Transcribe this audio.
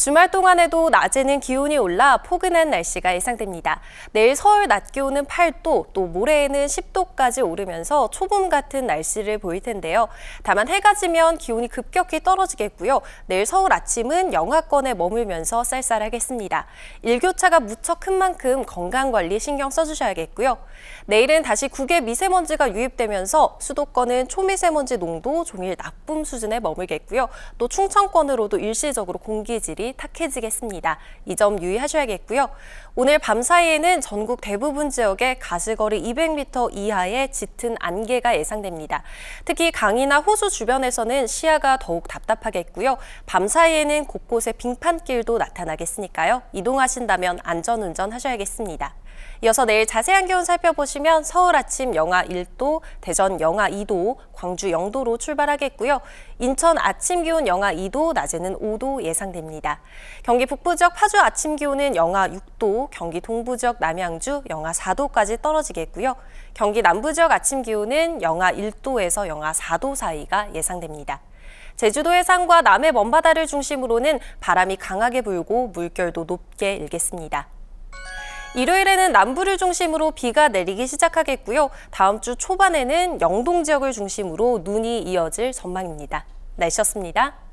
주말 동안에도 낮에는 기온이 올라 포근한 날씨가 예상됩니다. 내일 서울 낮 기온은 8도, 또 모레에는 10도까지 오르면서 초봄 같은 날씨를 보일 텐데요. 다만 해가 지면 기온이 급격히 떨어지겠고요. 내일 서울 아침은 영하권에 머물면서 쌀쌀하겠습니다. 일교차가 무척 큰 만큼 건강 관리 신경 써주셔야겠고요. 내일은 다시 국외 미세먼지가 유입되면서 수도권은 초미세먼지 농도 종일 나쁨 수준에 머물겠고요. 또 충청권으로도 일시적으로 공기질이 탁해지겠습니다. 이 점 유의하셔야겠고요. 오늘 밤 사이에는 전국 대부분 지역에 가시거리 200m 이하의 짙은 안개가 예상됩니다. 특히 강이나 호수 주변에서는 시야가 더욱 답답하겠고요. 밤 사이에는 곳곳에 빙판길도 나타나겠으니까요. 이동하신다면 안전운전 하셔야겠습니다. 이어서 내일 자세한 기온 살펴보시면 서울 아침 영하 1도, 대전 영하 2도, 광주 0도로 출발하겠고요. 인천 아침 기온 영하 2도, 낮에는 5도 예상됩니다. 경기 북부 지역 파주 아침 기온은 영하 6도, 경기 동부 지역 남양주 영하 4도까지 떨어지겠고요. 경기 남부 지역 아침 기온은 영하 1도에서 영하 4도 사이가 예상됩니다. 제주도 해상과 남해 먼바다를 중심으로는 바람이 강하게 불고 물결도 높게 일겠습니다. 일요일에는 남부를 중심으로 비가 내리기 시작하겠고요. 다음 주 초반에는 영동 지역을 중심으로 눈이 이어질 전망입니다. 날씨였습니다.